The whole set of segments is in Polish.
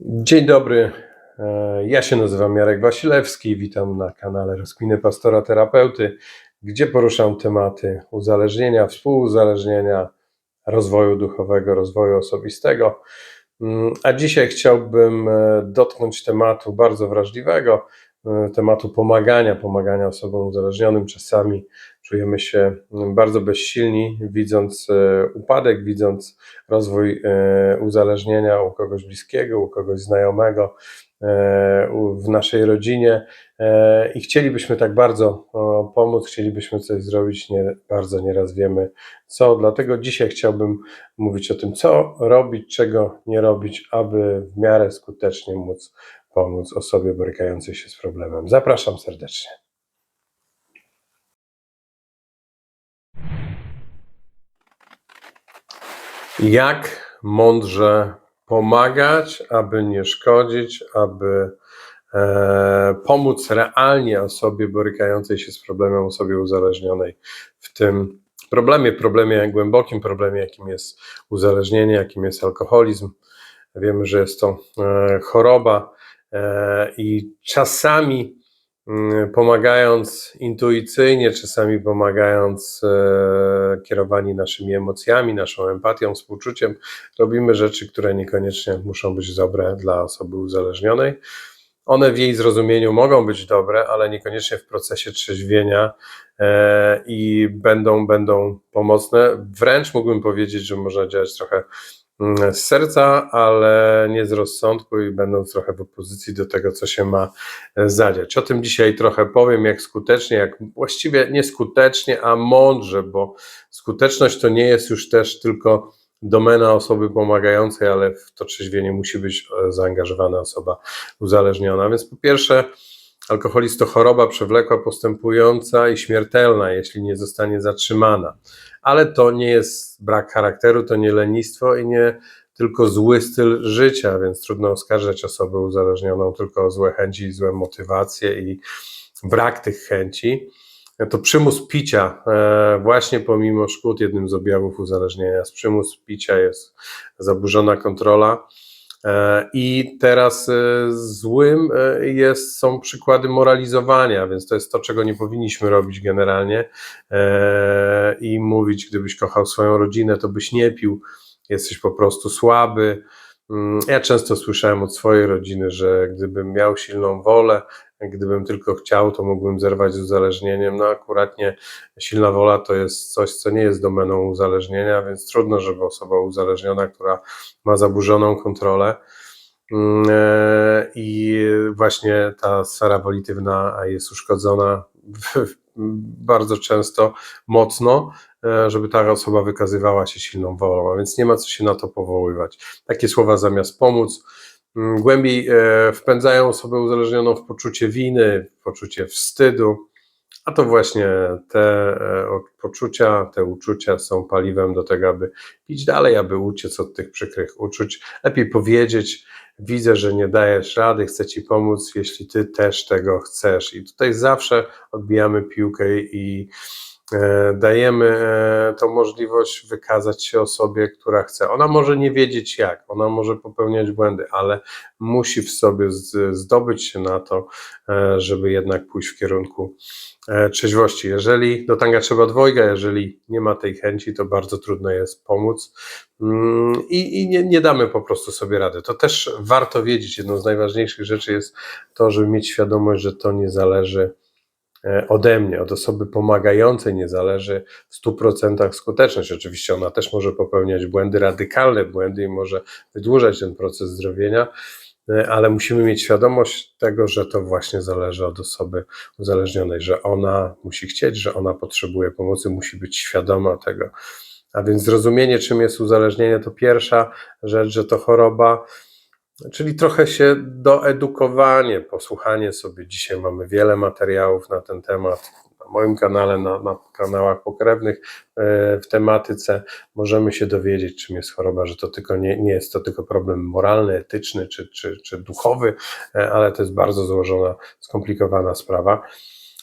Dzień dobry. E, Ja się nazywam Jarek Wasilewski. Witam na kanale Rozkminy Pastora Terapeuty, gdzie poruszam tematy uzależnienia, współuzależnienia, rozwoju duchowego, rozwoju osobistego. Mm, A dzisiaj chciałbym e, dotknąć tematu bardzo wrażliwego, e, tematu pomagania, pomagania osobom uzależnionym. Czasami czujemy się bardzo bezsilni, widząc e, upadek, widząc rozwój e, uzależnienia u kogoś bliskiego, u kogoś znajomego, e, w naszej rodzinie i chcielibyśmy tak bardzo pomóc, chcielibyśmy coś zrobić, nie, bardzo nieraz wiemy co, dlatego dzisiaj chciałbym mówić o tym, co robić, czego nie robić, aby w miarę skutecznie móc pomóc osobie borykającej się z problemem. Zapraszam serdecznie. Jak mądrze pomagać, aby nie szkodzić, aby e, pomóc realnie osobie borykającej się z problemem, osobie uzależnionej w tym problemie, problemie głębokim, problemie, jakim jest uzależnienie, jakim jest alkoholizm. Wiemy, że jest to e, choroba e, i czasami pomagając intuicyjnie, czasami pomagając e, kierowani naszymi emocjami, naszą empatią, współczuciem, robimy rzeczy, które niekoniecznie muszą być dobre dla osoby uzależnionej. One w jej zrozumieniu mogą być dobre, ale niekoniecznie w procesie trzeźwienia e, i będą, będą pomocne. Wręcz mógłbym powiedzieć, że można działać trochę mm, z serca, ale nie z rozsądku i będąc trochę w opozycji do tego, co się ma e, zadziać. O tym dzisiaj trochę powiem, jak skutecznie, jak właściwie nie skutecznie, a mądrze, bo skuteczność to nie jest już też tylko domena osoby pomagającej, ale w to trzeźwienie musi być e, zaangażowana osoba uzależniona. Więc po pierwsze, alkoholizm to choroba przewlekła, postępująca i śmiertelna, jeśli nie zostanie zatrzymana. Ale to nie jest brak charakteru, to nie lenistwo i nie tylko zły styl życia, więc trudno oskarżać osobę uzależnioną tylko o złe chęci złe motywacje i brak tych chęci. To przymus picia, e, właśnie pomimo szkód, jednym z objawów uzależnienia, z przymus picia jest zaburzona kontrola. E, I teraz e, złym e, jest, są przykłady moralizowania, więc to jest to, czego nie powinniśmy robić generalnie i mówić, gdybyś kochał swoją rodzinę, to byś nie pił, jesteś po prostu słaby. Mm, Ja często słyszałem od swojej rodziny, że gdybym miał silną wolę, gdybym tylko chciał, to mógłbym zerwać z uzależnieniem. No akurat nie, silna wola to jest coś, co nie jest domeną uzależnienia, więc trudno, żeby osoba uzależniona, która ma zaburzoną kontrolę mm, e, i właśnie ta sfera wolitywna jest uszkodzona bardzo często mocno, e, żeby ta osoba wykazywała się silną wolą, a więc nie ma co się na to powoływać. Takie słowa zamiast pomóc, głębiej e, wpędzają osobę uzależnioną w poczucie winy, w poczucie wstydu, a to właśnie te e, poczucia, te uczucia są paliwem do tego, aby iść dalej, aby uciec od tych przykrych uczuć. Lepiej powiedzieć, widzę, że nie dajesz rady, chcę ci pomóc, jeśli ty też tego chcesz. I tutaj zawsze odbijamy piłkę i dajemy e, tą możliwość wykazać się osobie, która chce. Ona może nie wiedzieć jak, ona może popełniać błędy, ale musi w sobie zdobyć się na to, e, żeby jednak pójść w kierunku e, trzeźwości. Jeżeli do tanga trzeba dwojga, jeżeli nie ma tej chęci, to bardzo trudno jest pomóc Mm, i, i nie, nie damy po prostu sobie rady. To też warto wiedzieć. Jedną z najważniejszych rzeczy jest to, żeby mieć świadomość, że to nie zależy e, ode mnie, od osoby pomagającej nie zależy w 100% skuteczność. Oczywiście ona też może popełniać błędy, radykalne błędy i może wydłużać ten proces zdrowienia, e, ale musimy mieć świadomość tego, że to właśnie zależy od osoby uzależnionej, że ona musi chcieć, że ona potrzebuje pomocy, musi być świadoma tego. A więc zrozumienie, czym jest uzależnienie, to pierwsza rzecz, że to choroba, czyli trochę się doedukowanie, posłuchanie sobie. Dzisiaj mamy wiele materiałów na ten temat. Na moim kanale, na, na kanałach pokrewnych e, w tematyce możemy się dowiedzieć, czym jest choroba, że to tylko nie, nie jest to tylko problem moralny, etyczny czy, czy, czy duchowy, e, ale to jest bardzo złożona, skomplikowana sprawa.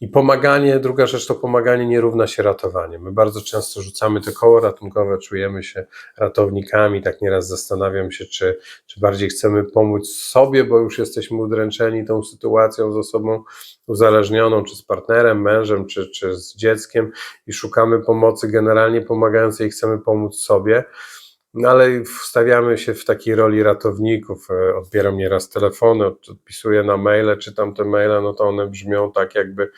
I pomaganie, druga rzecz to pomaganie nie równa się ratowanie. My bardzo często rzucamy te koło ratunkowe, czujemy się ratownikami. Tak nieraz zastanawiam się, czy, czy bardziej chcemy pomóc sobie, bo już jesteśmy udręczeni tą sytuacją z osobą uzależnioną, czy z partnerem, mężem, czy, czy z dzieckiem i szukamy pomocy, generalnie pomagając jej chcemy pomóc sobie. No ale wstawiamy się w takiej roli ratowników. E, odbieram nieraz telefony, odpisuję na maile, czytam te maile, no to one brzmią tak, jakby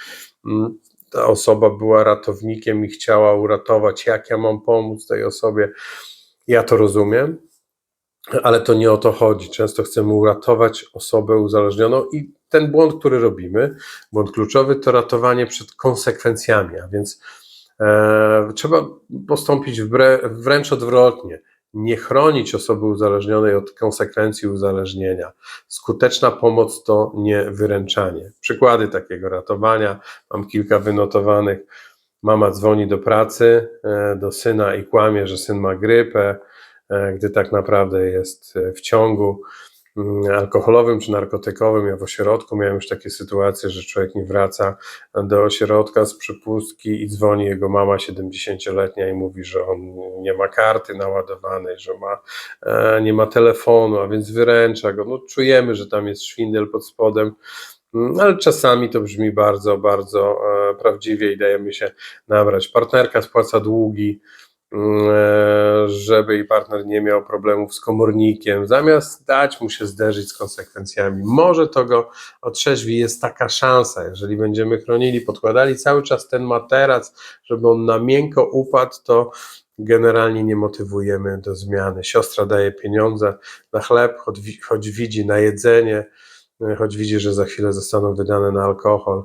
mm, ta osoba była ratownikiem i chciała uratować, jak ja mam pomóc tej osobie. Ja to rozumiem, ale to nie o to chodzi. Często chcemy uratować osobę uzależnioną i ten błąd, który robimy, błąd kluczowy, to ratowanie przed konsekwencjami, a więc e, trzeba postąpić wręcz odwrotnie nie chronić osoby uzależnionej od konsekwencji uzależnienia. Skuteczna pomoc to nie wyręczanie. Przykłady takiego ratowania mam kilka wynotowanych. Mama dzwoni do pracy, e, do syna i kłamie, że syn ma grypę, e, gdy tak naprawdę jest e, w ciągu. Mm, alkoholowym czy narkotykowym. Ja w ośrodku miałem już takie sytuacje, że człowiek nie wraca do ośrodka z przypustki i dzwoni jego mama 70-letnia i mówi, że on nie ma karty naładowanej, że ma, e, nie ma telefonu, a więc wyręcza go. No, czujemy, że tam jest szwindel pod spodem. Mm, ale czasami to brzmi bardzo, bardzo e, prawdziwie i dajemy się nabrać. Partnerka spłaca długi, żeby jej partner nie miał problemów z komornikiem, zamiast dać mu się zderzyć z konsekwencjami. Może to go otrzeźwi, jest taka szansa, jeżeli będziemy chronili, podkładali cały czas ten materac, żeby on na miękko upadł, to generalnie nie motywujemy do zmiany. Siostra daje pieniądze na chleb, choć, choć widzi na jedzenie, e, choć widzi, że za chwilę zostaną wydane na alkohol.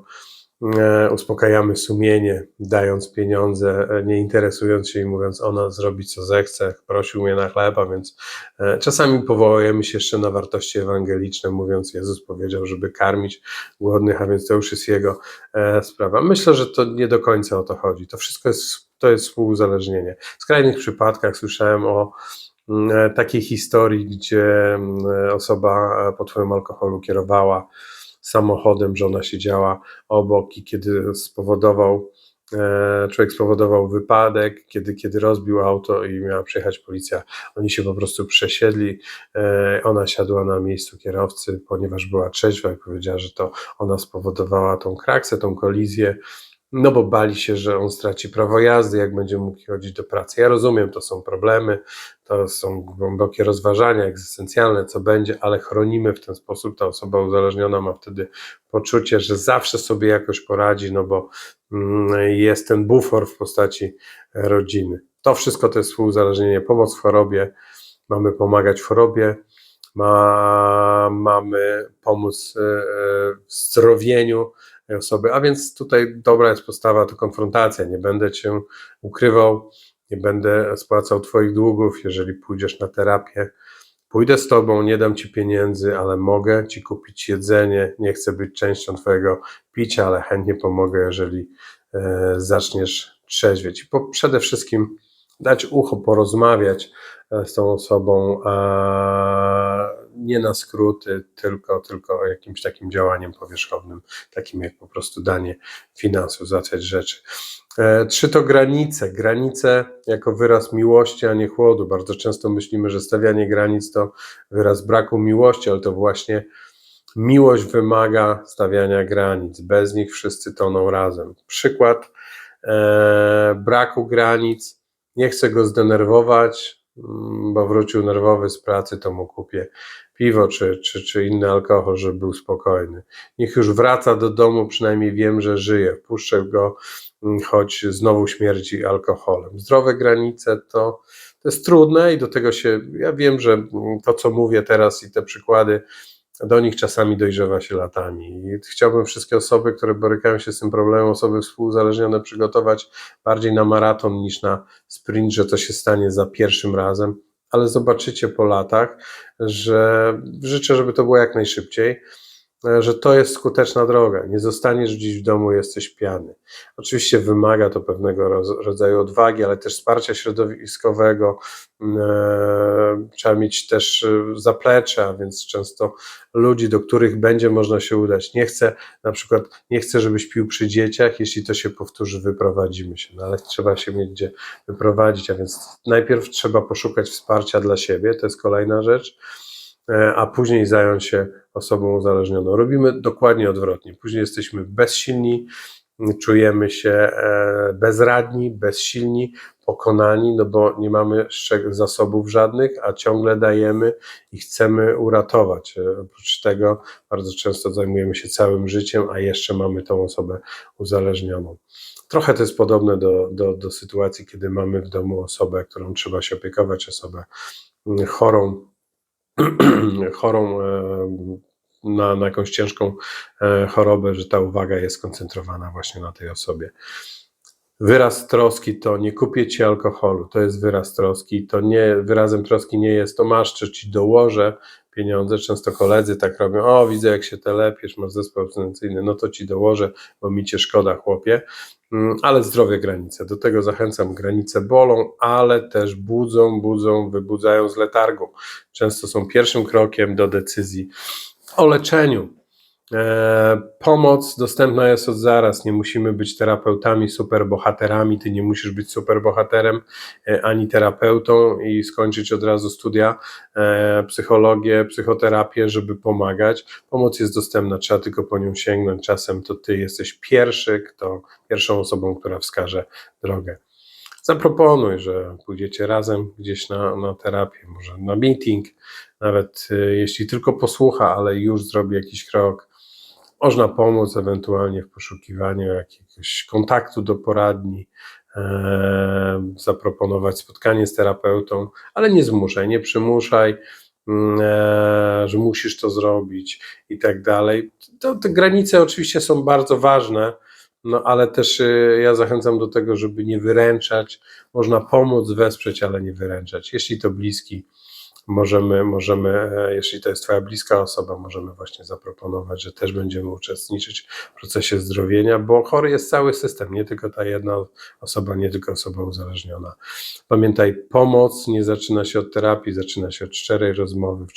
E, uspokajamy sumienie, dając pieniądze, e, nie interesując się i mówiąc, ona zrobi co zechce, prosił mnie na chleba, więc e, czasami powołujemy się jeszcze na wartości ewangeliczne, mówiąc, Jezus powiedział, żeby karmić głodnych, a więc to już jest jego sprawa. Myślę, że to nie do końca o to chodzi. To wszystko jest, to jest współuzależnienie. W skrajnych przypadkach słyszałem o mm, takiej historii, gdzie mm, osoba pod wpływem alkoholu kierowała samochodem, żona siedziała obok i kiedy spowodował, e, człowiek spowodował wypadek, kiedy, kiedy rozbił auto i miała przyjechać policja, oni się po prostu przesiedli, e, ona siadła na miejscu kierowcy, ponieważ była trzeźwa i powiedziała, że to ona spowodowała tą kraksę, tą kolizję, no bo bali się, że on straci prawo jazdy, jak będzie mógł chodzić do pracy. Ja rozumiem, to są problemy, to są głębokie rozważania egzystencjalne, co będzie, ale chronimy w ten sposób. Ta osoba uzależniona ma wtedy poczucie, że zawsze sobie jakoś poradzi, no bo mm, jest ten bufor w postaci rodziny. To wszystko to jest współuzależnienie, pomoc w chorobie. Mamy pomagać w chorobie, ma, mamy pomóc e, w zdrowieniu, osoby. A więc tutaj dobra jest postawa to konfrontacja. Nie będę cię ukrywał, nie będę spłacał Twoich długów, jeżeli pójdziesz na terapię. Pójdę z Tobą, nie dam Ci pieniędzy, ale mogę Ci kupić jedzenie. Nie chcę być częścią Twojego picia, ale chętnie pomogę, jeżeli e, zaczniesz trzeźwieć. I po, przede wszystkim dać ucho, porozmawiać e, z tą osobą, a nie na skróty, tylko, tylko jakimś takim działaniem powierzchownym, takim jak po prostu danie finansów, załatwiać rzeczy. E, trzy to granice. Granice jako wyraz miłości, a nie chłodu. Bardzo często myślimy, że stawianie granic to wyraz braku miłości, ale to właśnie miłość wymaga stawiania granic. Bez nich wszyscy toną razem. Przykład e, braku granic. Nie chcę go zdenerwować, bo wrócił nerwowy z pracy, to mu kupię piwo czy, czy, czy inny alkohol, żeby był spokojny. Niech już wraca do domu, przynajmniej wiem, że żyje. Wpuszczę go, mm, choć znowu śmierdzi alkoholem. Zdrowe granice to, to jest trudne i do tego się, ja wiem, że mm, to, co mówię teraz i te przykłady, do nich czasami dojrzewa się latami. I chciałbym wszystkie osoby, które borykają się z tym problemem, osoby współzależnione, przygotować bardziej na maraton niż na sprint, że to się stanie za pierwszym razem ale zobaczycie po latach, że życzę, żeby to było jak najszybciej. Że to jest skuteczna droga. Nie zostaniesz gdzieś w domu, jesteś pijany. Oczywiście wymaga to pewnego rodzaju odwagi, ale też wsparcia środowiskowego. E, Trzeba mieć też e, zaplecze, a więc często ludzi, do których będzie można się udać. Nie chcę, na przykład, nie chcę, żebyś pił przy dzieciach. Jeśli to się powtórzy, wyprowadzimy się. No ale trzeba się mieć gdzie wyprowadzić, a więc najpierw trzeba poszukać wsparcia dla siebie, to jest kolejna rzecz, a później zająć się osobą uzależnioną. Robimy dokładnie odwrotnie. Później jesteśmy bezsilni, czujemy się e, bezradni, bezsilni, pokonani, no bo nie mamy zasobów żadnych, a ciągle dajemy i chcemy uratować. E, Oprócz tego bardzo często zajmujemy się całym życiem, a jeszcze mamy tą osobę uzależnioną. Trochę to jest podobne do, do, do sytuacji, kiedy mamy w domu osobę, którą trzeba się opiekować, osobę mm, chorą, chorą e, na, na jakąś ciężką e, chorobę, że ta uwaga jest skoncentrowana właśnie na tej osobie. Wyraz troski to nie kupię ci alkoholu, to jest wyraz troski. To nie, wyrazem troski nie jest to masz, czy ci dołożę pieniądze. Często koledzy tak robią, o widzę jak się telepiesz, masz zespół abstynencyjny, no to ci dołożę, bo mi cię szkoda chłopie. Mm, Ale zdrowie granice, do tego zachęcam. Granice bolą, ale też budzą, budzą, wybudzają z letargu. Często są pierwszym krokiem do decyzji o leczeniu. E, pomoc dostępna jest od zaraz. Nie musimy być terapeutami, superbohaterami. Ty nie musisz być superbohaterem e, ani terapeutą i skończyć od razu studia, e, psychologię, psychoterapię, żeby pomagać. Pomoc jest dostępna, trzeba tylko po nią sięgnąć. Czasem to ty jesteś pierwszy, kto, pierwszą osobą, która wskaże drogę. Zaproponuj, że pójdziecie razem gdzieś na, na terapię, może na meeting, nawet jeśli tylko posłucha, ale już zrobi jakiś krok. Można pomóc ewentualnie w poszukiwaniu jakiegoś kontaktu do poradni, e, zaproponować spotkanie z terapeutą, ale nie zmuszaj, nie przymuszaj, mm, e, że musisz to zrobić i tak dalej. To, te granice oczywiście są bardzo ważne, no ale też y, ja zachęcam do tego, żeby nie wyręczać. Można pomóc, wesprzeć, ale nie wyręczać. Jeśli to bliski, możemy, możemy, e, jeśli to jest Twoja bliska osoba, możemy właśnie zaproponować, że też będziemy uczestniczyć w procesie zdrowienia, bo chory jest cały system, nie tylko ta jedna osoba, nie tylko osoba uzależniona. Pamiętaj, pomoc nie zaczyna się od terapii, zaczyna się od szczerej rozmowy w,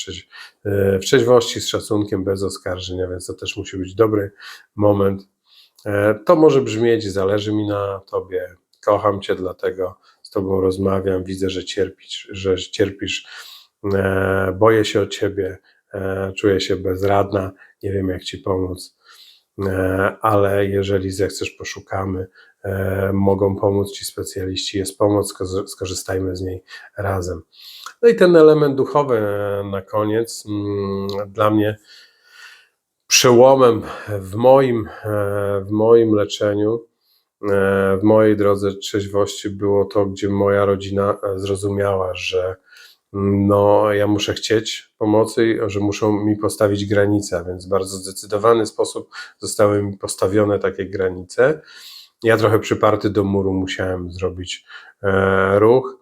e, w trzeźwości, z szacunkiem, bez oskarżenia, więc to też musi być dobry moment. E, To może brzmieć, zależy mi na Tobie, kocham Cię, dlatego z Tobą rozmawiam, widzę, że cierpisz, że cierpisz, boję się o Ciebie, e, czuję się bezradna, nie wiem jak Ci pomóc, e, ale jeżeli zechcesz, poszukamy, e, mogą pomóc Ci specjaliści, jest pomoc, sko- skorzystajmy z niej razem. No i ten element duchowy e, na koniec, mm, dla mnie przełomem w moim, e, w moim leczeniu, e, w mojej drodze trzeźwości było to, gdzie moja rodzina e, zrozumiała, że no, ja muszę chcieć pomocy, że muszą mi postawić granice, więc w bardzo zdecydowany sposób zostały mi postawione takie granice. Ja trochę przyparty do muru musiałem zrobić e, ruch,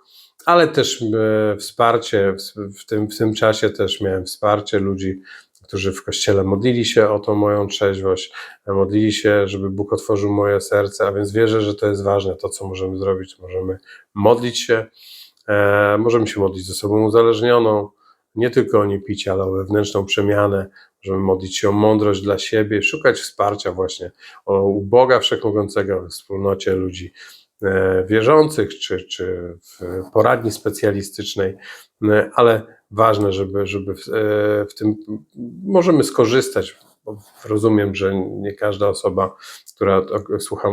ale też e, wsparcie, w, w, tym, w tym czasie też miałem wsparcie ludzi, którzy w kościele modlili się o tą moją trzeźwość, modlili się, żeby Bóg otworzył moje serce, a więc wierzę, że to jest ważne, to co możemy zrobić. Możemy modlić się, e, możemy się modlić z osobą uzależnioną, nie tylko o niepicie, ale o wewnętrzną przemianę. Możemy modlić się o mądrość dla siebie, szukać wsparcia właśnie o, u Boga Wszechmogącego w wspólnocie ludzi e, wierzących, czy, czy w poradni specjalistycznej, e, ale ważne, żeby, żeby w, e, w tym możemy skorzystać. Rozumiem, że nie każda osoba, która słucha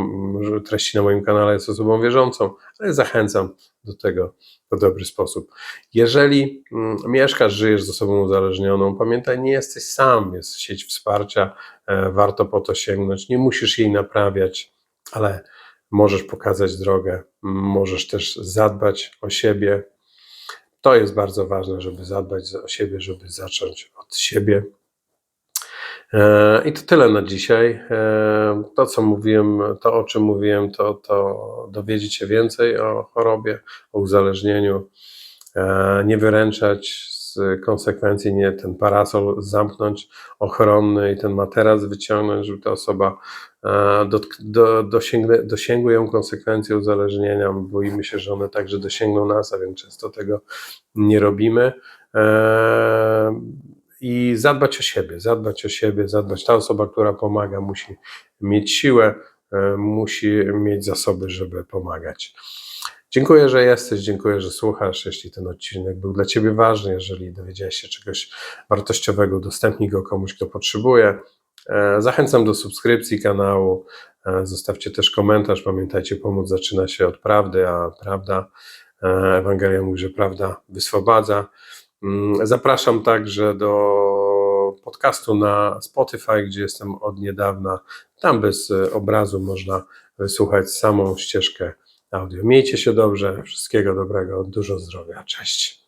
treści na moim kanale, jest osobą wierzącą, ale zachęcam do tego w dobry sposób. Jeżeli mm, mieszkasz, żyjesz z osobą uzależnioną, pamiętaj, nie jesteś sam, jest sieć wsparcia, e, warto po to sięgnąć, nie musisz jej naprawiać, ale możesz pokazać drogę, możesz też zadbać o siebie, to jest bardzo ważne, żeby zadbać o siebie, żeby zacząć od siebie. E, I to tyle na dzisiaj. E, To, co mówiłem, to o czym mówiłem, to, to dowiedzieć się więcej o chorobie, o uzależnieniu, e, nie wyręczać, z konsekwencji nie ten parasol zamknąć ochronny i ten materac wyciągnąć, żeby ta osoba do, do, dosięgle, dosięgły ją konsekwencje uzależnienia. Boimy się, że one także dosięgną nas, a więc często tego nie robimy. E, I zadbać o siebie, zadbać o siebie, zadbać. Ta osoba, która pomaga, musi mieć siłę, e, musi mieć zasoby, żeby pomagać. Dziękuję, że jesteś, dziękuję, że słuchasz. Jeśli ten odcinek był dla Ciebie ważny, jeżeli dowiedziałeś się czegoś wartościowego, udostępnij go komuś, kto potrzebuje. E, Zachęcam do subskrypcji kanału. E, Zostawcie też komentarz. Pamiętajcie, pomoc zaczyna się od prawdy, a prawda, Ewangelia mówi, że prawda wyswobadza. Mm, Zapraszam także do podcastu na Spotify, gdzie jestem od niedawna. Tam bez e, obrazu można wysłuchać samą ścieżkę audio. Miejcie się dobrze, wszystkiego dobrego, dużo zdrowia. Cześć.